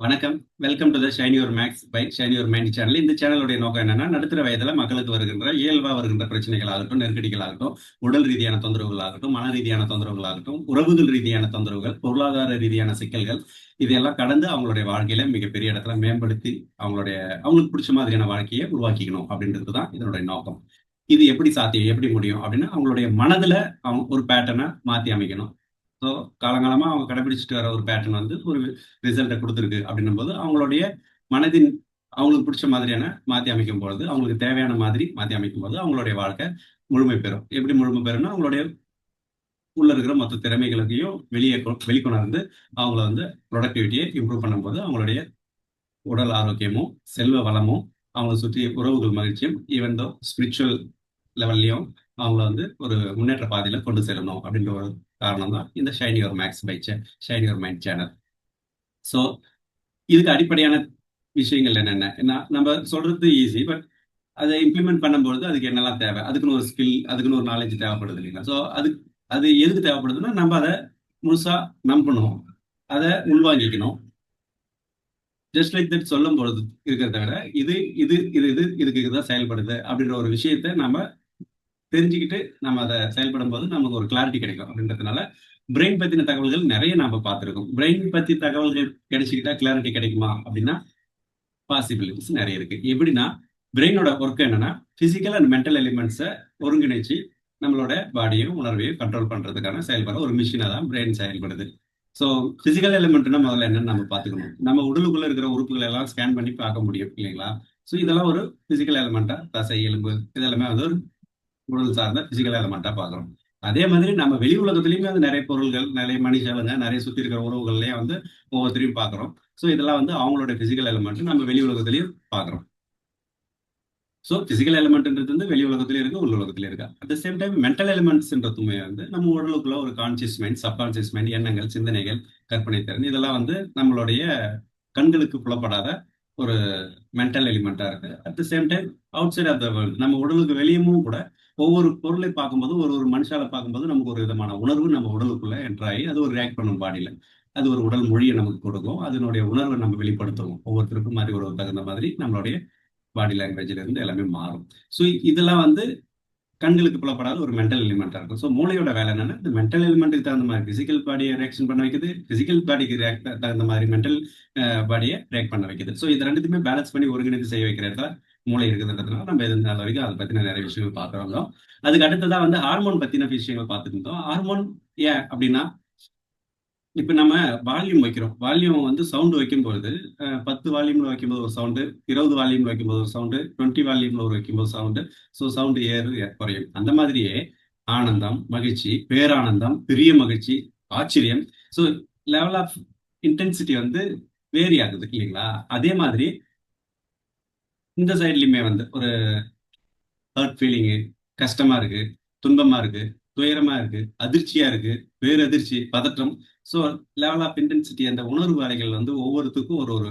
வணக்கம். Welcome to the shine your max by shine your mind channel இந்த சேனலுடைய நோக்கம் என்னன்னா நடுத்தர வயதுல மக்களுக்கு வருகின்ற இயல்பா வருகின்ற பிரச்சனைகள் ஆகட்டும் நெருக்கடிகள் ஆகட்டும் உடல் ரீதியான தொந்தரவுகள் ஆகட்டும் மன ரீதியான தொந்தரவுகள் ஆகட்டும் உறவுகள் ரீதியான தொந்தரவுகள் பொருளாதார ரீதியான சிக்கல்கள் இதையெல்லாம் கடந்து அவங்களுடைய வாழ்க்கையில மிகப்பெரிய இடத்துல மேம்படுத்தி அவங்களுடைய அவங்களுக்கு பிடிச்ச மாதிரியான வாழ்க்கையை உருவாக்கிக்கணும் அப்படின்றது தான் இதனுடைய நோக்கம். இது எப்படி சாத்தியம் எப்படி முடியும் அப்படின்னா அவங்களுடைய மனதுல அவங்க ஒரு பேட்டர்னை மாத்தி அமைக்கணும். ஸோ காலங்காலமாக அவங்க கடைபிடிச்சிட்டு வர ஒரு பேட்டர்ன் வந்து ஒரு ரிசல்ட்டை கொடுத்துருக்கு அப்படின்னும் போது அவங்களுடைய மனதின் அவங்களுக்கு பிடிச்ச மாதிரியான மாற்றி அமைக்கும் பொழுது அவங்களுக்கு தேவையான மாதிரி மாற்றி அமைக்கும் போது அவங்களுடைய வாழ்க்கை முழுமை பெறும். எப்படி முழுமை பெறும்னா அவங்களுடைய உள்ள இருக்கிற மொத்த திறமைகளையும் வெளியே கொ- வெளிக்கொணர்ந்து அவங்கள வந்து ப்ரொடக்டிவிட்டியை இம்ப்ரூவ் பண்ணும்போது அவங்களுடைய உடல் ஆரோக்கியமும் செல்வ வளமும் அவங்களை சுற்றி உறவுகள் மகிழ்ச்சியும் ஈவன் தோ ஸ்பிரிச்சுவல் லெவல்லையும் அவங்கள வந்து ஒரு முன்னேற்ற பாதையில் கொண்டு செல்லணும் அப்படின்ற ஒரு காரணம் தான் இந்த shine your max by shine your mind channel so இதுக்கு அடிப்படையான விஷயங்கள் என்னென்ன? நம்ம சொல்றது ஈஸி பட் அதை இம்ப்ளிமெண்ட் பண்ணும்பொழுது அதுக்கு என்னெல்லாம் தேவை? அதுக்குன்னு ஒரு ஸ்கில் அதுக்குன்னு ஒரு நாலேஜ் தேவைப்படுது இல்லைங்களா? ஸோ அது அது எதுக்கு தேவைப்படுதுன்னா நம்ம அதை முழுசா நம்பணும். அதை உள்வாங்கிக்கணும். ஜஸ்ட் லைக் தட் சொல்லும் பொழுது இருக்கிறத விட இது இது இது இது இதுக்கு இதுதான் செயல்படுது அப்படின்ற ஒரு விஷயத்த நம்ம தெரிஞ்சுக்கிட்டு நம்ம அதை செயல்படும் போது நமக்கு ஒரு கிளாரிட்டி கிடைக்கும் அப்படின்றதுனால பிரெயின் பத்தின தகவல்கள் நிறைய நாம பார்த்துருக்கோம். பிரெயின் பத்தி தகவல்கள் கிடைச்சிக்கிட்டா கிளாரிட்டி கிடைக்குமா அப்படின்னா பாசிபிலிட்டிஸ் நிறைய இருக்கு. எப்படின்னா பிரெயினோட ஒர்க் என்னன்னா பிசிக்கல் அண்ட் மென்டல் எலிமெண்ட்ஸை ஒருங்கிணைச்சு நம்மளோட பாடியும் உணர்வையும் கண்ட்ரோல் பண்றதுக்கான செயல்பட ஒரு மிஷினாக தான் பிரெயின் செயல்படுது. ஸோ பிசிக்கல் எலிமெண்ட்னா முதல்ல என்னன்னு நம்ம பார்த்துக்கணும். நம்ம உடலுக்குள்ள இருக்கிற உறுப்புகளை எல்லாம் ஸ்கேன் பண்ணி பார்க்க முடியும் இல்லைங்களா? ஸோ இதெல்லாம் ஒரு பிசிக்கல் எலிமெண்ட்டா தசை எலும்பு இதெல்லாமே வந்து ஒரு உடல் சார்ந்த பிசிக்கல் எலமெண்ட்டாக பார்க்குறோம். அதே மாதிரி நம்ம வெளி உலகத்துலேயுமே வந்து நிறைய பொருள்கள் நிறைய மனுஷங்க நிறைய சுற்றி இருக்கிற உறவுகள்லயும் வந்து ஒவ்வொருத்தரையும் பார்க்குறோம். ஸோ இதெல்லாம் வந்து அவங்களோட பிசிக்கல் எலிமெண்ட் நம்ம வெளி உலகத்துலேயும் பார்க்குறோம். ஸோ பிசிக்கல் எலிமெண்ட்ன்றது வந்து வெளி உலகத்துலேயும் இருக்கு உள்ள உலகத்துலேயும் இருக்கா. At the same time mental எலமெண்ட்ஸ்ன்றதுமே வந்து நம்ம உடலுக்குள்ள ஒரு கான்சியஸ் மைண்ட் சப்கான்சியஸ் மைண்ட் எண்ணங்கள் சிந்தனைகள் கற்பனை திறன் இதெல்லாம் வந்து நம்மளுடைய கண்களுக்கு புலப்படாத ஒரு மென்டல் எலிமெண்ட்டாக இருக்கு. At the same time outside of the world நம்ம உடலுக்கு வெளியமும் கூட ஒவ்வொரு பொருளை பார்க்கும்போது ஒரு ஒரு மனுஷால பார்க்கும்போது நமக்கு ஒரு விதமான உணர்வு நம்ம உடலுக்குள்ள என்ட்ராகி அது ஒரு ரியாக்ட் பண்ணும் பாடியில. அது ஒரு உடல் மொழியை நமக்கு கொடுக்கும். அதனுடைய உணர்வை நம்ம வெளிப்படுத்துவோம் ஒவ்வொருத்தருக்கும் மாதிரி ஒரு தகுந்த மாதிரி நம்மளுடைய பாடி லாங்குவேஜ்ல இருந்து எல்லாமே மாறும். ஸோ இதெல்லாம் வந்து கண்களுக்கு புலப்படாத ஒரு மென்டல் எலிமெண்ட்டாக இருக்கும். ஸோ மூளையோட வேலை என்னன்னா இந்த மென்டல் எலிமெண்ட்டுக்கு தகுந்த மாதிரி பிசிக்கல் பாடியை ரியாக்ஷன் பண்ண வைக்குது. பிசிக்கல் பாடிக்கு ரியாக்ட் தகுந்த மாதிரி மென்டல் பாடியை ரியாக்ட் பண்ண வைக்குது. ஸோ இது ரெண்டுத்தையுமே பேலன்ஸ் பண்ணி ஒருங்கிணைந்து செய்ய வைக்கிற தான் மூளை இருக்குதுன்றதுனால நம்ம எது நாள் வரைக்கும் அதை பத்தின நிறைய விஷயங்கள் பார்த்துருந்தோம் அதுக்கு அடுத்ததா வந்து ஹார்மோன் பத்தின விஷயங்கள் பார்த்துட்டு இருந்தோம். ஹார்மோன் ஏன் அப்படின்னா இப்ப நம்ம வால்யூம் வைக்கிறோம். வால்யூம் வந்து சவுண்டு வைக்கும்போது பத்து வால்யூம்ல வைக்கும்போது ஒரு சவுண்டு இருபது வால்யூம்ல வைக்கும்போது ஒரு சவுண்டு டுவெண்ட்டி வால்யூம்ல ஒரு வைக்கும்போது சவுண்டு ஸோ சவுண்டு ஏறு குறையும். அந்த மாதிரியே ஆனந்தம் மகிழ்ச்சி பேரானந்தம் பெரிய மகிழ்ச்சி ஆச்சரியம். ஸோ லெவல் ஆஃப் இன்டென்சிட்டி வந்து வேரி ஆகுது இல்லைங்களா? அதே மாதிரி இந்த சைட்லயுமே வந்து ஒரு ஹர்ட் ஃபீலிங்கு கஷ்டமா இருக்கு துன்பமா இருக்கு துயரமா இருக்கு அதிர்ச்சியா இருக்கு அதிர்ச்சி பதற்றம். ஸோ லெவல் ஆஃப் இன்டென்சிட்டி அந்த உணர்வு அலைகள் வந்து ஒவ்வொருத்துக்கும் ஒரு ஒரு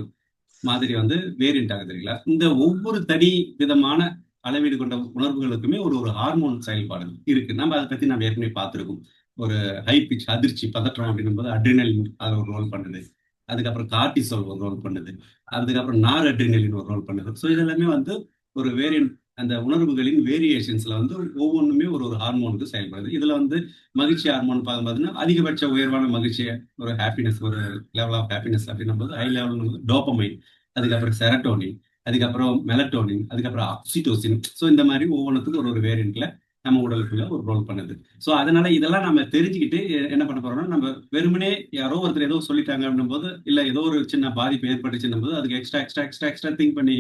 மாதிரி வந்து வேரியண்ட் ஆகுது இல்லைங்களா? இந்த ஒவ்வொரு தனி விதமான அளவீடு கொண்ட உணர்வுகளுக்குமே ஒரு ஒரு ஹார்மோன் செயல்பாடு இருக்கு. நம்ம அதை பத்தி நம்ம ஏற்கனவே பார்த்துருக்கோம். ஒரு ஹை பிச் அதிர்ச்சி பதற்றம் அப்படின்னும் போது அட்ரினலின் அதில் ஒரு ரோல் பண்ணுது. அதுக்கப்புறம் கார்டிசோல் ஒரு ரோல் பண்ணுது. அதுக்கப்புறம் நார் அட்ரினலின் ஒரு ரோல் பண்ணுது. ஸோ இதெல்லாமே வந்து ஒரு வேரியன்ட் அந்த உணர்வுகளின் வேரியேஷன்ஸ்ல வந்து ஒவ்வொன்றுமே ஒரு ஒரு ஹார்மோனுக்கு செயல்படுது. இதுல வந்து மகிழ்ச்சி ஹார்மோன் பார்த்தீங்கன்னா அதிகபட்ச உயர்வான மகிழ்ச்சி ஒரு ஹாப்பினஸ் ஒரு லெவல் ஆஃப் ஹாப்பினஸ் அப்படின்னும் போது ஹை லெவல் டோப்பமைன் அதுக்கப்புறம் செரட்டோனின் அதுக்கப்புறம் மெலட்டோனின் அதுக்கப்புறம் ஆக்சிடோசின் ஸோ இந்த மாதிரி ஒவ்வொன்றுத்துக்கும் ஒரு ஒரு வேரியன்ட்ல நம்ம உடலுக்குள்ள ஒரு ரோல் பண்ணுது. ஸோ அதனால இதெல்லாம் நம்ம தெரிஞ்சுக்கிட்டு என்ன பண்ண போறோம்னா நம்ம வெறுமனே யாரோ ஒருத்தர் ஏதோ சொல்லிட்டாங்க அப்படின்னும் போது இல்லை ஏதோ ஒரு சின்ன பாதிப்பு ஏற்பட்டுச்சுன்னும் போது அதுக்கு extra extra extra extra think பண்ணி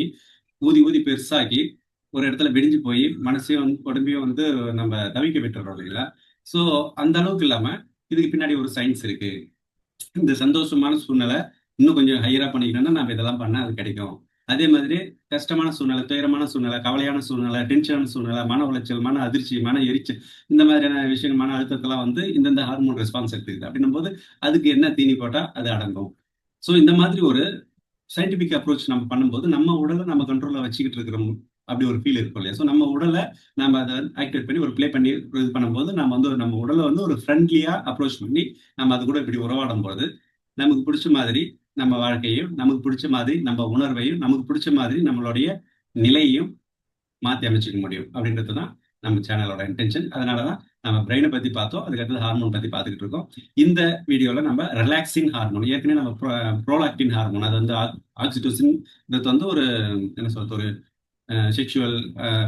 ஊதி ஊதி பெருசாக்கி ஒரு இடத்துல வெடிஞ்சு போய் மனசையும் வந்து உடம்பையும் வந்து நம்ம தவிக்க விட்டுறோம் இல்லைங்களா? ஸோ அந்த அளவுக்கு இல்லாம இதுக்கு பின்னாடி ஒரு சயின்ஸ் இருக்கு. இந்த சந்தோஷமான சூழ்நிலை இன்னும் கொஞ்சம் ஹையரா பண்ணிக்கணும்னா நம்ம இதெல்லாம் பண்ணா அது கிடைக்கும். அதே மாதிரி கஷ்டமான சூழ்நிலை துயரமான சூழ்நிலை கவலையான சூழ்நிலை டென்ஷனான சூழ்நிலை மன உளைச்சல் மன அதிர்ச்சி மன எரிச்சல் இந்த மாதிரியான விஷயங்கள் மன அழுத்தத்தெல்லாம் வந்து இந்தந்த ஹார்மோன் ரெஸ்பான்ஸ் எடுத்துக்குது. அப்படின்னும் போது அதுக்கு என்ன தீனி போட்டா அது அடங்கும். ஸோ இந்த மாதிரி ஒரு சயின்டிபிக் அப்ரோச் நம்ம பண்ணும்போது நம்ம உடலை நம்ம கண்ட்ரோலில் வச்சுக்கிட்டு இருக்கிறோம் அப்படி ஒரு ஃபீல் இருக்கும் இல்லையா? ஸோ நம்ம உடலை நம்ம அதை ஆக்டிவேட் பண்ணி ஒரு ப்ளே பண்ணி ஒரு இது பண்ணும்போது நம்ம வந்து ஒரு- நம்ம உடலை வந்து ஒரு ஃப்ரெண்ட்லியாக அப்ரோச் பண்ணி நம்ம அது கூட இப்படி உறவாடும் போது நமக்கு பிடிச்ச மாதிரி நம்ம வாழ்க்கையும் நமக்கு பிடிச்ச மாதிரி நம்ம உணர்வையும் நமக்கு பிடிச்ச மாதிரி நம்மளுடைய நிலையையும் மாற்றி அமைச்சிக்க முடியும். அப்படின்றது தான் நம்ம சேனலோட இன்டென்ஷன் அதனால தான் நம்ம பிரெயினை பற்றி பார்த்தோம். அதுக்கடுத்து ஹார்மோன் பற்றி பார்த்துக்கிட்டு இருக்கோம். இந்த வீடியோவில் நம்ம ரிலாக்ஸிங் ஹார்மோன் ஏற்கனவே நம்ம ப்ரோலாக்டின் ஹார்மோன் அது வந்து ஆக்சிடோசின் வந்து ஒரு என்ன சொல்றது ஒரு செக்ஷுவல்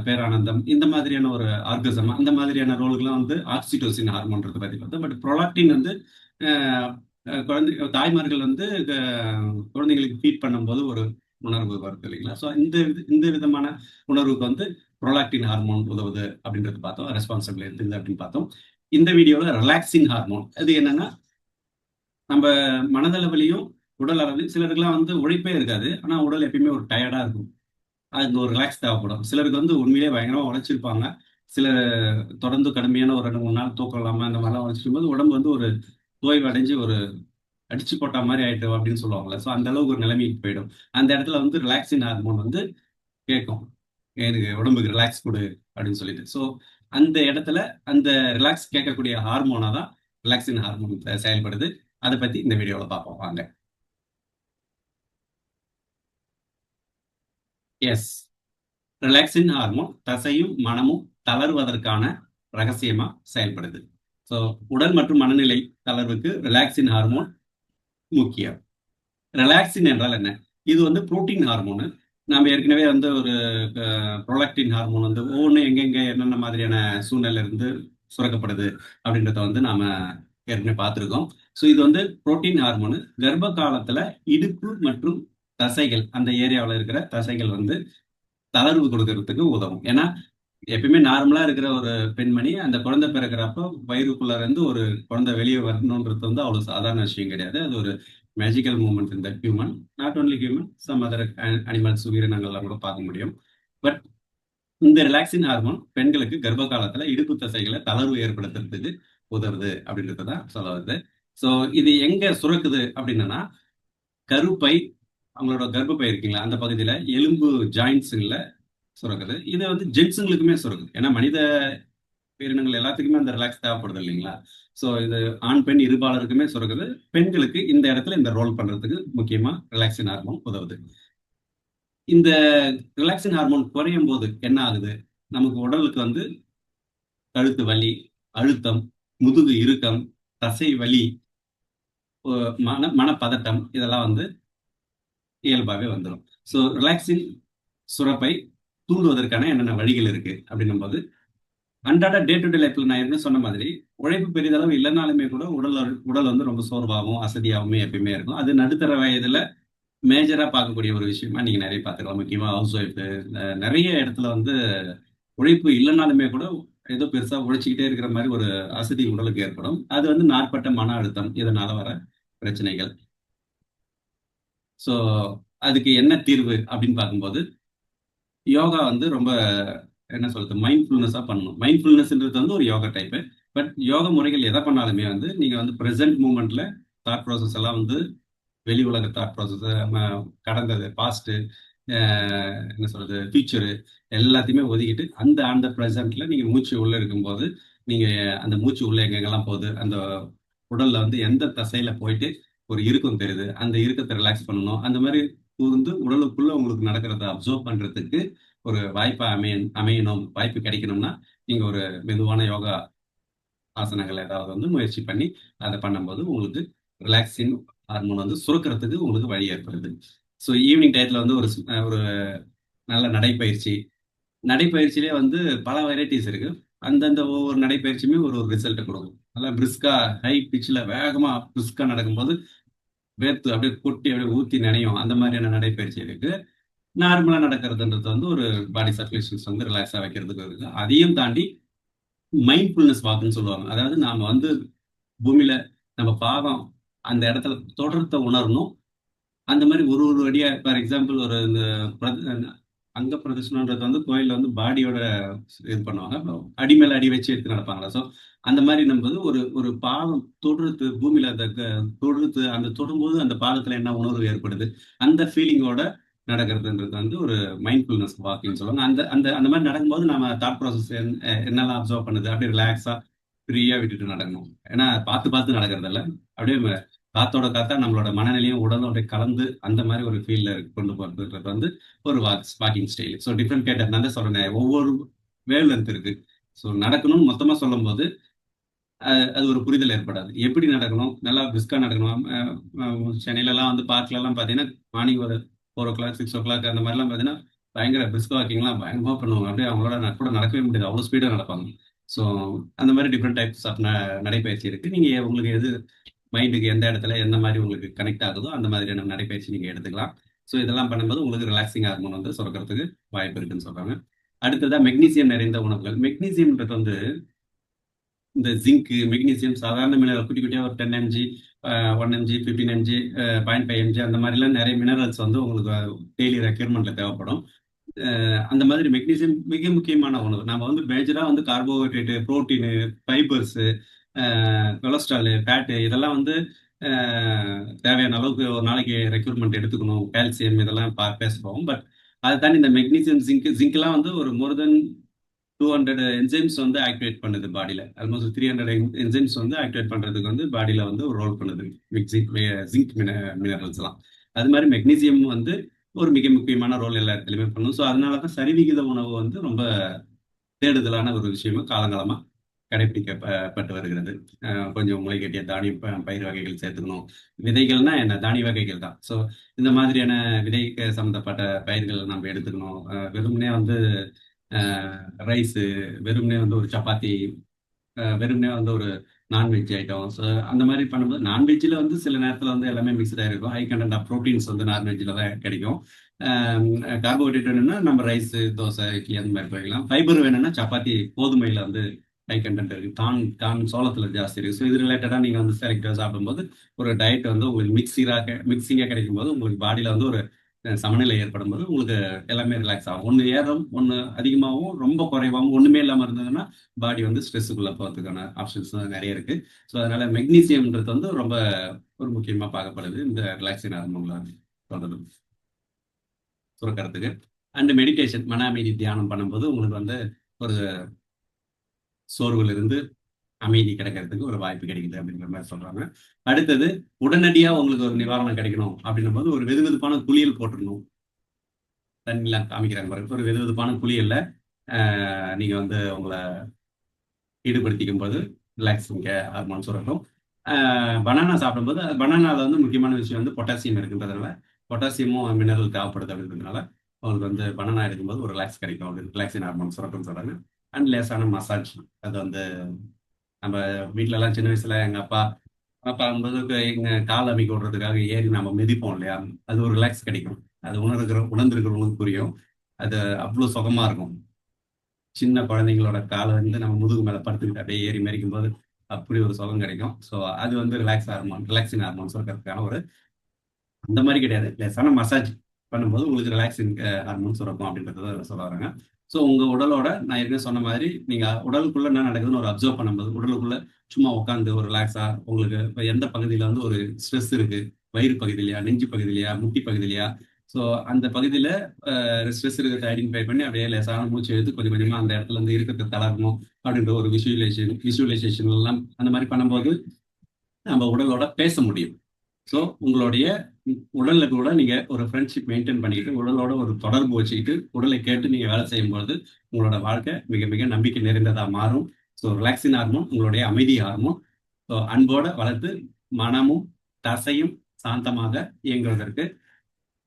பேரானந்தம் இந்த மாதிரியான ஒரு ஆர்கசம் அந்த மாதிரியான ரோல்கள்லாம் வந்து ஆக்சிடோசின் ஹார்மோன்றதை பற்றி பார்த்தோம். பட் ப்ரோலாக்டின் வந்து குழந்தை தாய்மார்கள் வந்து அஹ், குழந்தைங்களுக்கு ஃபீட் பண்ணும்போது ஒரு உணர்வு வருது இல்லைங்களா? ஸோ இந்த இந்த விதமான உணர்வுக்கு வந்து ப்ரொலாக்டின் ஹார்மோன் உதவுது அப்படின்றது பார்த்தோம். ரெஸ்பான்சிபிள் இருந்தது அப்படின்னு பார்த்தோம். இந்த வீடியோவில் ரிலாக்ஸிங் ஹார்மோன் அது என்னன்னா நம்ம மனதளவிலையும் உடல் அளவிலையும் சிலருக்குலாம் வந்து உழைப்பே இருக்காது. ஆனால் உடல் எப்பயுமே ஒரு டயர்டாக இருக்கும். அதுக்கு ஒரு ரிலாக்ஸ் தேவைப்படும். சிலருக்கு வந்து உண்மையிலேயே பயங்கரமாக உழைச்சிருப்பாங்க. சில தொடர்ந்து கடுமையான ஒரு ரெண்டு மூணு நாள் தூக்கம் இல்லாமல் அந்த மாதிரிலாம் உழைச்சிருக்கும் போது உடம்பு வந்து ஒரு நோய்வடைஞ்சு ஒரு அடிச்சு போட்ட மாதிரி ஆயிட்டு அப்படின்னு சொல்லுவாங்கல்ல. ஸோ அந்த அளவுக்கு ஒரு நிலைமைக்கு போயிடும். அந்த இடத்துல வந்து ரிலாக்ஸின் ஹார்மோன் வந்து கேட்கும். எனக்கு உடம்புக்கு ரிலாக்ஸ் கொடு அப்படின்னு சொல்லிட்டு. ஸோ அந்த இடத்துல அந்த ரிலாக்ஸ் கேட்கக்கூடிய ஹார்மோனா தான் ரிலாக்ஸின் ஹார்மோன் செயல்படுது. அதை பத்தி இந்த வீடியோவில் பார்ப்போம். வாங்க. எஸ் ரிலாக்ஸின் ஹார்மோன் தசையும் மனமும் தளர்வதற்கான ரகசியமா செயல்படுது. ஸோ உடல் மற்றும் மனநிலை தளர்வுக்கு ரிலாக்ஸின் ஹார்மோன் முக்கியம். ரிலாக்ஸின் என்றால் என்ன? இது வந்து புரோட்டீன் ஹார்மோனு நாம் ஏற்கனவே வந்து ஒரு ப்ரொலாக்டின் ஹார்மோன் வந்து ஒவ்வொன்று எங்கெங்கே என்னென்ன மாதிரியான சூழ்நிலை இருந்து சுரக்கப்படுது அப்படின்றத வந்து நாம் ஏற்கனவே பார்த்துருக்கோம். ஸோ இது வந்து புரோட்டீன் ஹார்மோனு கர்ப்ப காலத்தில் இடுப்பு மற்றும் தசைகள் அந்த ஏரியாவில் இருக்கிற தசைகள் வந்து தளர்வு கொடுக்கறதுக்கு உதவும். ஏன்னா எப்பயுமே நார்மலா இருக்கிற ஒரு பெண்மணி அந்த குழந்தை பிறக்கிறப்ப வயிறுக்குள்ள இருந்து ஒரு குழந்தை வெளியே வரணுன்றது வந்து அவ்வளவு சாதாரண விஷயம் கிடையாது. அது ஒரு மேஜிக்கல் மூமெண்ட் இந்த human not only human some other animals உயிரினங்கள்லாம் கூட பார்க்க முடியும். பட் இந்த ரிலாக்ஸின் ஹார்மோன் பெண்களுக்கு கர்ப்ப காலத்துல இடுப்பு தசைகளை தளர்வு ஏற்படுத்துறதுக்கு உதவுது அப்படின்றது தான் சொல்ல வருது ஸோ இது எங்க சுரக்குது அப்படின்னா கருப்பை அவங்களோட கர்ப்பப்பை இருக்கீங்களா அந்த பகுதியில எலும்பு ஜாயின்ஸுங்கள சுரக்குது. இது வந்து ஜென்ஸுங்களுக்குமே சுரக்குது. ஏன்னா மனித உயிரினங்கள் எல்லாத்துக்குமே அந்த ரிலாக்ஸ் தேவைப்படுது இல்லைங்களா? ஸோ இது ஆண் பெண் இருபாலருக்குமே சுரக்குது. பெண்களுக்கு இந்த இடத்துல இந்த ரோல் பண்ணுறதுக்கு முக்கியமாக ரிலாக்ஸின் ஹார்மோன் உதவுது. இந்த ரிலாக்ஸின் ஹார்மோன் குறையும் போது என்ன ஆகுது? நமக்கு உடலுக்கு வந்து கழுத்து வலி அழுத்தம் முதுகு இறுக்கம் தசை வலி மன மனப்பதட்டம் இதெல்லாம் வந்து இயல்பாகவே வந்துடும் ஸோ ரிலாக்ஸின் சுரப்பை தூண்டுவதற்கான என்னென்ன வழிகள் இருக்கு அப்படின்னும் போது அன்றாட டே டு டே லைஃப்ல நான் ஏற்கனவே சொன்ன மாதிரி உழைப்பு பெரிதளவு இல்லைனாலுமே கூட உடல் உடல் வந்து ரொம்ப சோர்வாகவும் அசதியாகவும் எப்பயுமே இருக்கும். அது நடுத்தர வயதுல மேஜரா பார்க்கக்கூடிய ஒரு விஷயமா நீங்க நிறைய பார்த்துக்கலாம். முக்கியமா ஹவுஸ் ஒய்ஃப் நிறைய இடத்துல வந்து உழைப்பு இல்லைனாலுமே கூட ஏதோ பெருசா உழைச்சிக்கிட்டே இருக்கிற மாதிரி ஒரு அசதி உடலுக்கு ஏற்படும். அது வந்து நாற்பட்ட மன அழுத்தம். இதனால வர பிரச்சனைகள். ஸோ அதுக்கு என்ன தீர்வு அப்படின்னு பார்க்கும்போது யோகா வந்து ரொம்ப என்ன சொல்றது மைண்ட்ஃபுல்னஸாக பண்ணணும். மைண்ட்ஃபுல்னஸ்ன்றது வந்து ஒரு யோகா டைப்பு பட் யோகா முறைகள் எதை பண்ணாலுமே வந்து நீங்கள் வந்து ப்ரெசென்ட் மூமெண்ட்ல தாட் ப்ராசஸ் எல்லாம் வந்து வெளி உலக தாட் ப்ராசஸ் கடந்தது பாஸ்ட்டு என்ன சொல்றது ஃபியூச்சரு எல்லாத்தையுமே ஒதுக்கிட்டு அந்த அந்த ப்ரெசென்ட்ல நீங்கள் மூச்சு உள்ளே இருக்கும்போது நீங்கள் அந்த மூச்சு உள்ளே எங்கெங்கெல்லாம் போகுது அந்த உடலில் வந்து எந்த தசையில போயிட்டு ஒரு இறுக்கம் தெரியுது அந்த இறுக்கத்தை ரிலாக்ஸ் பண்ணணும் அந்த மாதிரி கூர்ந்து உடலுக்குள்ள உங்களுக்கு நடக்கிறத அப்சர்வ் பண்றதுக்கு ஒரு வாய்ப்பை அமைய அமையணும் வாய்ப்பு கிடைக்கணும்னா நீங்க ஒரு மெதுவான யோகா ஆசனங்கள் ஏதாவது வந்து முயற்சி பண்ணி அதை பண்ணும்போது உங்களுக்கு ரிலாக்ஸிங் ஹார்மோன் வந்து சுரக்கிறதுக்கு உங்களுக்கு வழி ஏற்படுது. ஸோ ஈவினிங் டயத்தில் வந்து ஒரு ஒரு நல்ல நடைப்பயிற்சி. நடைப்பயிற்சியிலே வந்து பல வெரைட்டிஸ் இருக்கு. அந்தந்த ஒவ்வொரு நடைப்பயிற்சியுமே ஒரு ஒரு ரிசல்ட்டை கொடுக்கும். நல்லா பிரிஸ்கா ஹை பிச்சில் வேகமாக பிரிஸ்கா நடக்கும்போது வேர்த்து அப்படியே கொட்டி அப்படியே ஊத்தி நனையும். அந்த மாதிரியான நடைப்பயிற்சி இருக்கு நார்மலா நடக்கிறதுன்றது வந்து ஒரு பாடி சர்க்குலேஷன்ஸ் வந்து ரிலாக்ஸா வைக்கிறதுக்கு இருக்கு. அதையும் தாண்டி மைண்ட்ஃபுல்னஸ் வாக்குன்னு சொல்லுவாங்க. அதாவது நாம வந்து பூமியில நம்ம பாவம் அந்த இடத்துல தொடர்த்த உணரணும். அந்த மாதிரி ஒரு ஒரு அடியாக ஃபார் எக்ஸாம்பிள் ஒரு இந்த அங்க பிரதர்ஷனன்றது வந்து கோயில்ல வந்து பாடியோட இது பண்ணுவாங்க. அடி மேல அடி வச்சு எடுத்து நடப்பாங்களா? ஸோ அந்த மாதிரி நம்ம ஒரு ஒரு பாதம் தொடுறது பூமியில அந்த க- தொடுறது அந்த தொடும்போது அந்த பாதத்துல என்ன உணர்வு ஏற்படுது? அந்த ஃபீலிங்கோட நடக்கிறதுன்றது வந்து ஒரு மைண்ட்ஃபுல்னஸ் வாக்கிங் சொல்லுவாங்க. அந்த அந்த அந்த மாதிரி நடக்கும்போது நம்ம தாட் ப்ராசஸ் என்னெல்லாம் அப்சர்வ் பண்ணுது? அப்படியே ரிலாக்ஸா ஃப்ரீயா விட்டுட்டு நடக்கணும். ஏன்னா பார்த்து பார்த்து நடக்கிறதில்ல. அப்படியே காத்தோட காத்தா நம்மளோட மனநிலையும் உடலோட கலந்து அந்த மாதிரி ஒரு ஃபீல்ல கொண்டு போறதுன்றது வந்து ஒரு வாக்கிங் ஸ்டைல் ஸோ டிஃப்ரெண்ட் கேட்டர் தான் சொல்றேன் ஒவ்வொரு வேவ் லென்த் இருக்கு. ஸோ நடக்கணும்னு மொத்தமா சொல்லும்போது போது அது ஒரு புரிதல் ஏற்படாது. எப்படி நடக்கணும்? நல்லா பிஸ்கா நடக்கணும்? சென்னையிலலாம் வந்து பார்க்ல எல்லாம் பார்த்தீங்கன்னா மார்னிங் ஒரு four o'clock six o'clock அந்த மாதிரிலாம் பார்த்தீங்கன்னா பயங்கர பிஸ்க் வாக்கிங்லாம் பயங்கரமா பண்ணுவாங்க. அப்படியே அவங்களோட கூட நடக்கவே முடியாது. அவ்வளோ ஸ்பீடாக நடப்பாங்க. ஸோ அந்த மாதிரி டிஃப்ரெண்ட் டைப்ஸ் ஆஃப் நடைப்பயிற்சி இருக்கு. நீங்க உங்களுக்கு எது மைண்டுக்கு எந்த இடத்துல எந்த மாதிரி உங்களுக்கு கனெக்ட் ஆகுதோ அந்த மாதிரியான நடைப்பயிற்சி நீங்கள் எடுத்துக்கலாம். ஸோ இதெல்லாம் பண்ணும்போது உங்களுக்கு ரிலாக்ஸிங் ஹார்மோன் வந்து சுரக்கிறதுக்கு வாய்ப்பு இருக்குன்னு சொல்கிறாங்க அடுத்ததாக மெக்னீசியம் நிறைந்த உணவுகள். மெக்னீசியம்ன்றது வந்து இந்த ஜிங்க் மெக்னீசியம் சாதாரண மினரல் குட்டி குட்டியாக ஒரு ten mg one mg fifteen mg point five mg அந்த மாதிரிலாம் நிறைய மினரல்ஸ் வந்து உங்களுக்கு டெய்லி ரெக்யூர்மெண்ட்டில் தேவைப்படும். அந்த மாதிரி மெக்னீசியம் மிக முக்கியமான உணவு. நம்ம வந்து மேஜராக வந்து carbohydrate protein fibres cholesterol fat இதெல்லாம் வந்து தேவையான அளவுக்கு ஒரு நாளைக்கு ரெக்யூர்மெண்ட் எடுத்துக்கணும். கால்சியம் இதெல்லாம் பா பேசுகிறோம் பட் அதை தாண்டி இந்த மெக்னீசியம் ஜிங்க் ஜிங்க்லாம் வந்து ஒரு more than two hundred enzymes வந்து ஆக்டிவேட் பண்ணுது பாடியில் ஆல்மோஸ்ட் த்ரீ ஹண்ட்ரட் என்ஜைம்ஸ் வந்து ஆக்டிவேட் பண்ணுறதுக்கு வந்து பாடியில் வந்து ஒரு ரோல் பண்ணுது. ஜிங்க் ஜிங்க் மின மினரல்ஸ்லாம் அது மாதிரி மெக்னீசியம் வந்து ஒரு மிக முக்கியமான ரோல் எல்லா இடத்துலையுமே பண்ணும். ஸோ அதனால தான் சரிவிகித உணவு வந்து ரொம்ப தேடுதலான ஒரு விஷயமா காலங்காலமாக கடைபிடிக்கப்பட்டு வருகிறது. கொஞ்சம் கொஞ்சம் முளைக்கட்டிய தானிய பயிர் வகைகள் சேர்த்துக்கணும். விதைகள்னா என்ன? தானிய வகைகள் தான். ஸோ இந்த மாதிரியான விதை சம்மந்தப்பட்ட பயிர்கள் நம்ம எடுத்துக்கணும். வெறுமனே வந்து ரைஸு வெறுமனே வந்து ஒரு சப்பாத்தி அஹ் வெறுமனே வந்து ஒரு நான்வெஜ் ஐட்டம். ஸோ அந்த மாதிரி பண்ணும்போது நான்வெஜ்ஜில் வந்து சில நேரத்தில் வந்து எல்லாமே மிக்ஸ்டாக இருக்கும். ஹை கண்டென்ட் ஆஃப் ப்ரோட்டீன்ஸ் வந்து நான்வெஜ்ஜில் தான் கிடைக்கும். கார்போஹைட்ரேட் வேணும்னா நம்ம ரைஸு தோசை இட்லி அந்த மாதிரி போய்க்கலாம். ஃபைபர் வேணும்னா சப்பாத்தி கோதுமையில் வந்து ஹை கண்டென்ட் இருக்கு. தான் தான் சோளத்தில் ஜாஸ்தி இருக்கு. ஸோ இது ரிலேட்டடாக நீங்கள் வந்து செலக்டாக சாப்பிடும்போது ஒரு டயட் வந்து உங்களுக்கு மிக்சிங்காக மிக்சிங்காக கிடைக்கும் போது உங்களுக்கு பாடியில் வந்து ஒரு சமநிலை ஏற்படும் போது உங்களுக்கு எல்லாமே ரிலாக்ஸ் ஆகும். ஒன்று ஏறும் ஒன்று அதிகமாகவும் ரொம்ப குறைவாகவும் ஒன்றுமே இல்லாமல் இருந்ததுன்னா பாடி வந்து ஸ்ட்ரெஸ்ஸுக்குள்ளே போகிறதுக்கான ஆப்ஷன்ஸ் நிறைய இருக்கு. ஸோ அதனால மெக்னீசியம்ன்றது வந்து ரொம்ப ஒரு முக்கியமாக பார்க்கப்படுது. இந்த ரிலாக்ஸிங் ஹார்மோனில் சொல்றது சுரக்கிறதுக்கு. அண்ட் மெடிடேஷன் மன அமைதி தியானம் பண்ணும்போது உங்களுக்கு வந்து ஒரு சோர்வுல இருந்து அமைதி கிடைக்கிறதுக்கு ஒரு வாய்ப்பு கிடைக்குது அப்படிங்கிற மாதிரி சொல்றாங்க. அடுத்தது உடனடியா உங்களுக்கு ஒரு நிவாரணம் கிடைக்கணும் அப்படின்னும் போது ஒரு வெதுவெதுப்பான குளியல் போட்டுடணும். தண்ணிலாம் காமிக்கிறாங்க பாருங்க ஒரு வெதுவெதுப்பான குளியல்ல நீங்க வந்து உங்களை ஈடுபடுத்திக்கும் போது ரிலாக்ஸிங் ஹார்மோன் சுரக்கும் பனானா சாப்பிடும்போது பனானாவில் வந்து முக்கியமான விஷயம் வந்து பொட்டாசியம் இருக்குன்றதுனால பொட்டாசியமும் மினரல் தேவைப்படுது அப்படின்றதுனால உங்களுக்கு வந்து பனானா எடுக்கும்போது ஒரு ரிலாக்ஸ் கிடைக்கும் அப்படின்னு ரிலாக்ஸின் ஹார்மோன் சுரக்கும்னு சொல்றாங்க. அண்ட் லேசான மசாஜ் அது வந்து நம்ம வீட்டிலலாம் எல்லாம் சின்ன வயசுல எங்க அப்பா அப்பா வந்து எங்க கால் அமைக்க விடுறதுக்காக ஏறி நம்ம மிதிப்போம் இல்லையா? அது ஒரு ரிலாக்ஸ் கிடைக்கும். அது உணர்கிற உணர்ந்திருக்கிறவங்களுக்கு புரியும். அது அவ்வளோ சுகமா இருக்கும். சின்ன குழந்தைங்களோட காலை வந்து நம்ம முதுகு மேல படுத்துக்கிட்டு அப்படியே ஏறி மறிக்கும் போது அப்படி ஒரு சுகம் கிடைக்கும். ஸோ அது வந்து ரிலாக்ஸ் ஹார்மோன் ரிலாக்ஸிங் ஹார்மோன் சொல்றதுக்கான ஒரு அந்த மாதிரி கிடையாது. லேசான மசாஜ் பண்ணும்போது உங்களுக்கு ரிலாக்ஸிங் ஹார்மோன் சுரக்கும் அப்படின்றத சொல்ல வராங்க ஸோ உங்கள் உடலோட நான் ஏற்கனவே சொன்ன மாதிரி நீங்கள் உடலுக்குள்ளே என்ன நடக்குதுன்னு ஒரு அப்சர்வ் பண்ணும்போது உடலுக்குள்ளே சும்மா உட்காந்து ஒரு ரிலாக்ஸாக உங்களுக்கு இப்போ எந்த பகுதியில் வந்து ஒரு ஸ்ட்ரெஸ் இருக்குது வயிறு பகுதியிலையா நெஞ்சு பகுதியிலையா முட்டி பகுதியிலையா? ஸோ அந்த பகுதியில் ஸ்ட்ரெஸ் இருக்கிறத ஐடென்டிஃபை பண்ணி அப்படியே லேசான மூச்சு எடுத்து கொஞ்சம் கொஞ்சமாக அந்த இடத்துல இருந்து இருக்கிறத தளரணும் அப்படின்ற ஒரு விஷுவலைசேஷன் விஷுவலைசேஷன் எல்லாம் அந்த மாதிரி பண்ணும்போது நம்ம உடலோட பேச முடியும். ஸோ உங்களுடைய உடலில் கூட நீங்கள் ஒரு ஃப்ரெண்ட்ஷிப் மெயின்டைன் பண்ணிக்கிட்டு உடலோட ஒரு தொடர்பு வச்சுக்கிட்டு உடலை கேட்டு நீங்கள் வேலை செய்யும்போது உங்களோட வாழ்க்கை மிக மிக நம்பிக்கை நிறைந்ததாக மாறும். ஸோ ரிலாக்ஸின் ஹார்மோன் உங்களுடைய அமைதி ஹார்மோன் ஸோ அன்போட வளர்த்து மனமும் தசையும் சாந்தமாக இயங்குவதற்கு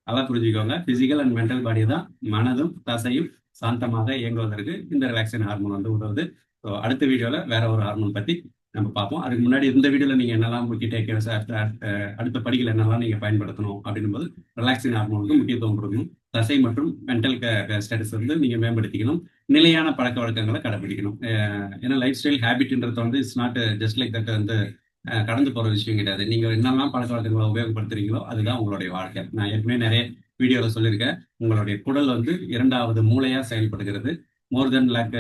நல்லா புரிஞ்சுக்கோங்க. பிசிக்கல் அண்ட் மென்டல் பாடி தான் மனதும் தசையும் சாந்தமாக இயங்குவதற்கு இந்த ரிலாக்ஸின் ஹார்மோன் வந்து உதவுது. ஸோ அடுத்த வீடியோவில் வேற ஒரு ஹார்மோன் பற்றி நம்ம பார்ப்போம். அதுக்கு முன்னாடி இந்த வீடியோல நீங்க என்னெல்லாம் முக்கிய டேக்கேஸ் அடுத்த படிகள் என்னெல்லாம் நீங்க பயன்படுத்தணும் அப்படின்னும் போது ரிலாக்ஸிங் ஹார்மோனுக்கு முக்கியத்துவம் கொடுக்கணும். தசை மற்றும் மென்டல் ஸ்டேட்டஸ் வந்து நீங்க மேம்படுத்திக்கணும். நிலையான பழக்க வழக்கங்களை கடைபிடிக்கணும். ஏன்னா லைஃப் ஸ்டைல் ஹேபிட்ன்றது வந்து it's not just like that வந்து கடந்து போற விஷயம் கிடையாது. நீங்க என்னெல்லாம் பழக்க வழக்கங்களை உபயோகப்படுத்துறீங்களோ அதுதான் உங்களுடைய வாழ்க்கை. நான் ஏற்கனவே நிறைய வீடியோல சொல்லியிருக்கேன். உங்களுடைய குடல் வந்து இரண்டாவது மூளையா செயல்படுகிறது. More than lakh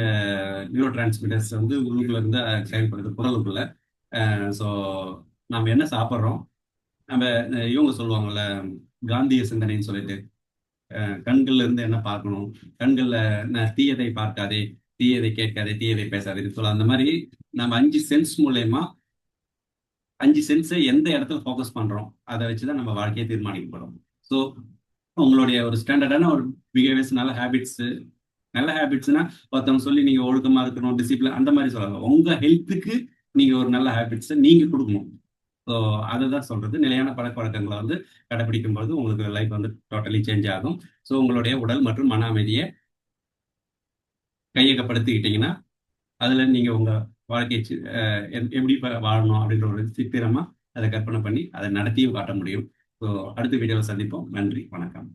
neurotransmitters வந்து உள்ளுக்குள்ள இருந்து செயல்படுது குடலுக்குள்ள ஸோ uh, நம்ம என்ன சாப்பிட்றோம்? நம்ம இவங்க சொல்லுவாங்கல்ல காந்திய சிந்தனைன்னு சொல்லிட்டு. கண்கள்ல இருந்து என்ன பார்க்கணும்? கண்கள்ல தீயதை பார்க்காதே தீயதை கேட்காதே தீயதை பேசாதே சொல்ல அந்த மாதிரி நம்ம அஞ்சு சென்ஸ் மூலயமா அஞ்சு சென்ஸை எந்த இடத்துல ஃபோக்கஸ் பண்றோம்? அதை வச்சு தான் நம்ம வாழ்க்கையை தீர்மானிக்கப்படும். ஸோ உங்களுடைய ஒரு ஸ்டாண்டர்டான ஒரு பிஹேவியர்ஸ்னால நல்ல ஹேபிட்ஸ் நல்ல ஹேபிட்ஸ்னா ஒருத்தவங்க சொல்லி நீங்க ஒழுக்கமா இருக்கணும் டிசிப்ளின் அந்த மாதிரி சொல்லலாம். உங்க ஹெல்த்துக்கு நீங்க ஒரு நல்ல ஹேபிட்ஸை நீங்க கொடுக்கணும். ஸோ அதை தான் சொல்றது. நிலையான பழக்க வழக்கங்களை வந்து கடைபிடிக்கும் பொழுது உங்களுக்கு லைஃப் வந்து டோட்டலி சேஞ்ச் ஆகும். ஸோ உங்களுடைய உடல் மற்றும் மன அமைதியை கையகப்படுத்திக்கிட்டீங்கன்னா அதுல நீங்க உங்க வாழ்க்கையை எப்படி வாழணும் அப்படின்ற ஒரு சித்திரமா அதை கற்பனை பண்ணி அதை நடத்தியும் காட்ட முடியும். ஸோ அடுத்த வீடியோவில் சந்திப்போம். நன்றி. வணக்கம்.